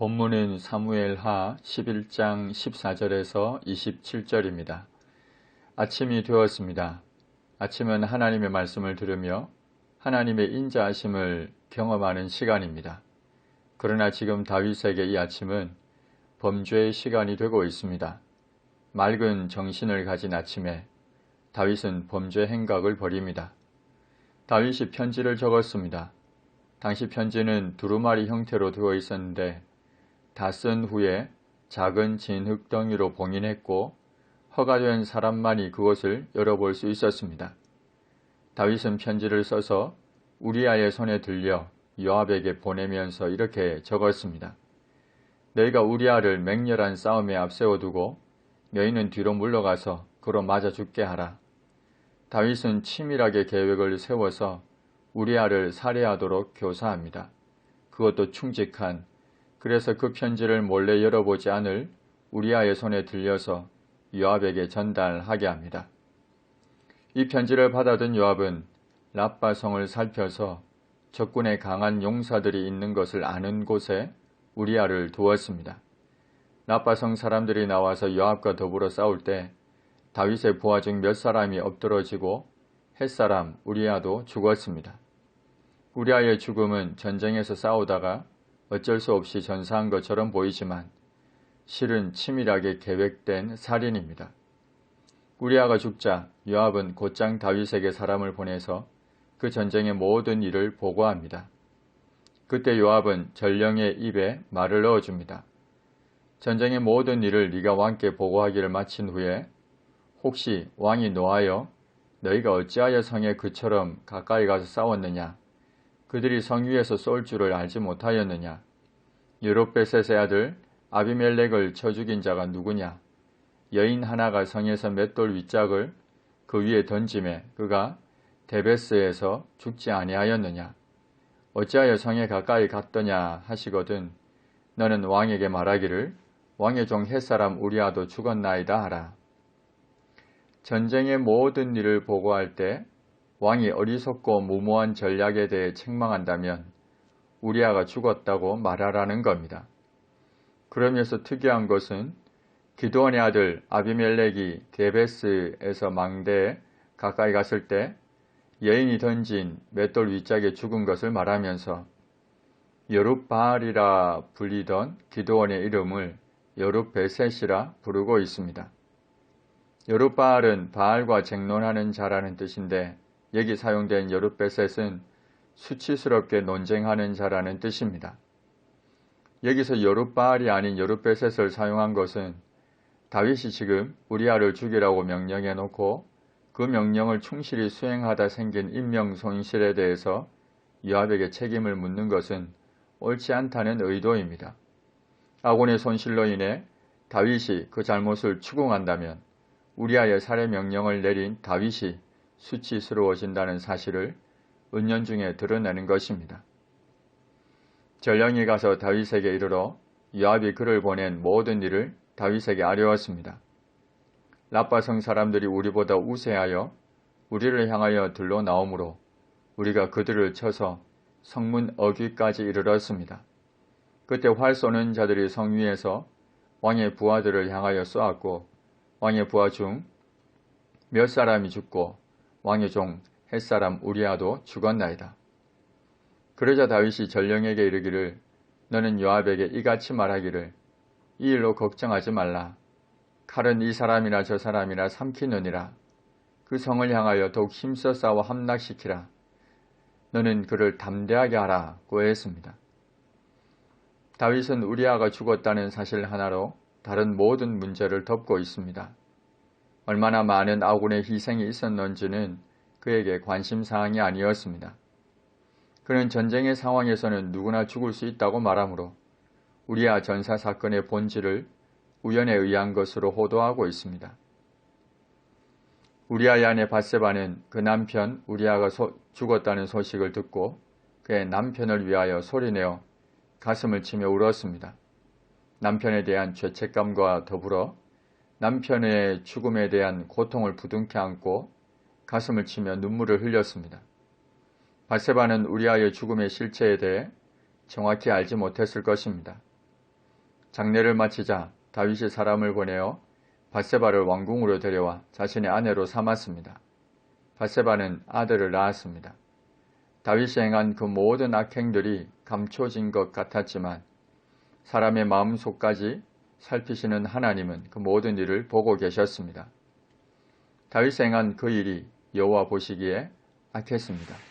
본문은 사무엘하 11장 14절에서 27절입니다. 아침이 되었습니다. 아침은 하나님의 말씀을 들으며 하나님의 인자하심을 경험하는 시간입니다. 그러나 지금 다윗에게 이 아침은 범죄의 시간이 되고 있습니다. 맑은 정신을 가진 아침에 다윗은 범죄 행각을 벌입니다. 다윗이 편지를 적었습니다. 당시 편지는 두루마리 형태로 되어 있었는데 다 쓴 후에 작은 진흙덩이로 봉인했고 허가된 사람만이 그것을 열어볼 수 있었습니다. 다윗은 편지를 써서 우리아의 손에 들려 요압에게 보내면서 이렇게 적었습니다. 너희가 우리아를 맹렬한 싸움에 앞세워두고 너희는 뒤로 물러가서 그로 맞아 죽게 하라. 다윗은 치밀하게 계획을 세워서 우리아를 살해하도록 교사합니다. 그것도 충직한 그래서 그 편지를 몰래 열어보지 않을 우리아의 손에 들려서 요압에게 전달하게 합니다. 이 편지를 받아든 요압은 라빠성을 살펴서 적군의 강한 용사들이 있는 것을 아는 곳에 우리아를 두었습니다. 라빠성 사람들이 나와서 요압과 더불어 싸울 때 다윗의 부하 중 몇 사람이 엎드러지고 햇사람 우리아도 죽었습니다. 우리아의 죽음은 전쟁에서 싸우다가 어쩔 수 없이 전사한 것처럼 보이지만 실은 치밀하게 계획된 살인입니다. 우리아가 죽자 요압은 곧장 다윗에게 사람을 보내서 그 전쟁의 모든 일을 보고합니다. 그때 요압은 전령의 입에 말을 넣어줍니다. 전쟁의 모든 일을 네가 왕께 보고하기를 마친 후에 혹시 왕이 노하여 너희가 어찌하여 성에 그처럼 가까이 가서 싸웠느냐 그들이 성 위에서 쏠 줄을 알지 못하였느냐? 여롯베셋의 아들 아비멜렉을 쳐 죽인 자가 누구냐? 여인 하나가 성에서 맷돌 윗짝을 그 위에 던짐에 그가 데베스에서 죽지 아니하였느냐? 어찌하여 성에 가까이 갔더냐 하시거든 너는 왕에게 말하기를 왕의 종 햇사람 우리아도 죽었나이다 하라. 전쟁의 모든 일을 보고할 때 왕이 어리석고 무모한 전략에 대해 책망한다면 우리아가 죽었다고 말하라는 겁니다. 그러면서 특이한 것은 기도원의 아들 아비멜렉이 데베스에서 망대에 가까이 갔을 때 여인이 던진 맷돌 윗짝에 죽은 것을 말하면서 여룻바알이라 불리던 기도원의 이름을 여룻베셋이라 부르고 있습니다. 여룻바알은 바알과 쟁론하는 자라는 뜻인데 여기 사용된 여룻베셋은 수치스럽게 논쟁하는 자라는 뜻입니다. 여기서 여룻바알이 아닌 여룻베셋을 사용한 것은 다윗이 지금 우리아를 죽이라고 명령해 놓고 그 명령을 충실히 수행하다 생긴 인명 손실에 대해서 요압에게 책임을 묻는 것은 옳지 않다는 의도입니다. 아곤의 손실로 인해 다윗이 그 잘못을 추궁한다면 우리아의 살해 명령을 내린 다윗이 수치스러워진다는 사실을 은연 중에 드러내는 것입니다. 전령이 가서 다윗에게 이르러 요압이 그를 보낸 모든 일을 다윗에게 아뢰었습니다. 라빠성 사람들이 우리보다 우세하여 우리를 향하여 들러 나오므로 우리가 그들을 쳐서 성문 어귀까지 이르렀습니다. 그때 활 쏘는 자들이 성 위에서 왕의 부하들을 향하여 쏘았고 왕의 부하 중 몇 사람이 죽고 왕의 종 햇사람 우리아도 죽었나이다. 그러자 다윗이 전령에게 이르기를 너는 요압에게 이같이 말하기를 이 일로 걱정하지 말라. 칼은 이 사람이나 저 사람이나 삼키느니라. 그 성을 향하여 더욱 힘써 싸워 함락시키라. 너는 그를 담대하게 하라고 했습니다. 다윗은 우리아가 죽었다는 사실 하나로 다른 모든 문제를 덮고 있습니다. 얼마나 많은 아군의 희생이 있었는지는 그에게 관심사항이 아니었습니다. 그는 전쟁의 상황에서는 누구나 죽을 수 있다고 말하므로 우리아 전사 사건의 본질을 우연에 의한 것으로 호도하고 있습니다. 우리아의 바세바는 그 남편 우리아가 소, 죽었다는 소식을 듣고 그의 남편을 위하여 소리내어 가슴을 치며 울었습니다. 남편에 대한 죄책감과 더불어 남편의 죽음에 대한 고통을 부둥켜 안고 가슴을 치며 눈물을 흘렸습니다. 바세바는 우리아의 죽음의 실체에 대해 정확히 알지 못했을 것입니다. 장례를 마치자 다윗이 사람을 보내어 바세바를 왕궁으로 데려와 자신의 아내로 삼았습니다. 바세바는 아들을 낳았습니다. 다윗이 행한 그 모든 악행들이 감춰진 것 같았지만 사람의 마음속까지 살피시는 하나님은 그 모든 일을 보고 계셨습니다. 다윗이 행한 그 일이 여호와 보시기에 악했습니다.